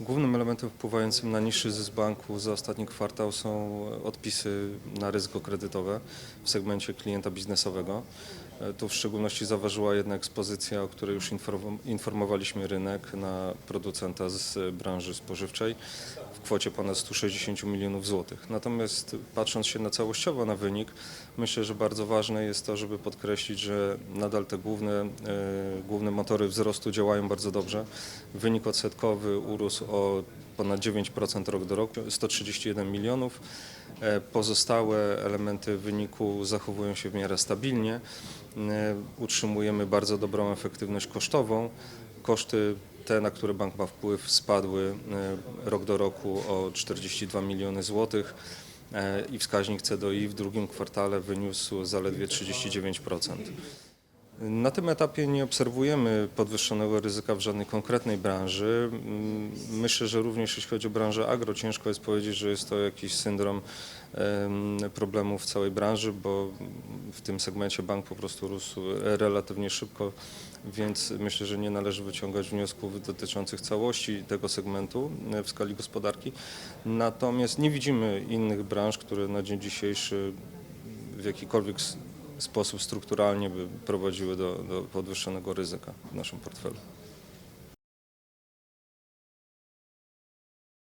Głównym elementem wpływającym na niższy zysk banku za ostatni kwartał są odpisy na ryzyko kredytowe w segmencie klienta biznesowego. E, Tu w szczególności zaważyła jedna ekspozycja, o której już inform- informowaliśmy rynek na producenta z branży spożywczej w kwocie ponad 160 milionów złotych. Natomiast patrząc się na całościowo na wynik, myślę, że bardzo ważne jest to, żeby podkreślić, że nadal te główne, e, główne motory wzrostu działają bardzo dobrze. Wynik odsetkowy urósł o ponad 9% rok do roku, 131 milionów. E, Pozostałe elementy wyniku zachowują się w miarę stabilnie. E, Utrzymujemy bardzo dobrą efektywność kosztową. Koszty te, na które bank ma wpływ, spadły e, rok do roku o 42 miliony złotych i wskaźnik CDI w drugim kwartale wyniósł zaledwie 39%. Na tym etapie nie obserwujemy podwyższonego ryzyka w żadnej konkretnej branży. Mm, Myślę, że również jeśli chodzi o branżę agro, ciężko jest powiedzieć, że jest to jakiś syndrom em, problemów w całej branży, bo w tym segmencie bank po prostu rósł relatywnie szybko, więc myślę, że nie należy wyciągać wniosków dotyczących całości tego segmentu e, w skali gospodarki. Natomiast nie widzimy innych branż, które na dzień dzisiejszy w jakikolwiek sposób strukturalnie by prowadziły do, do podwyższonego ryzyka w naszym portfelu.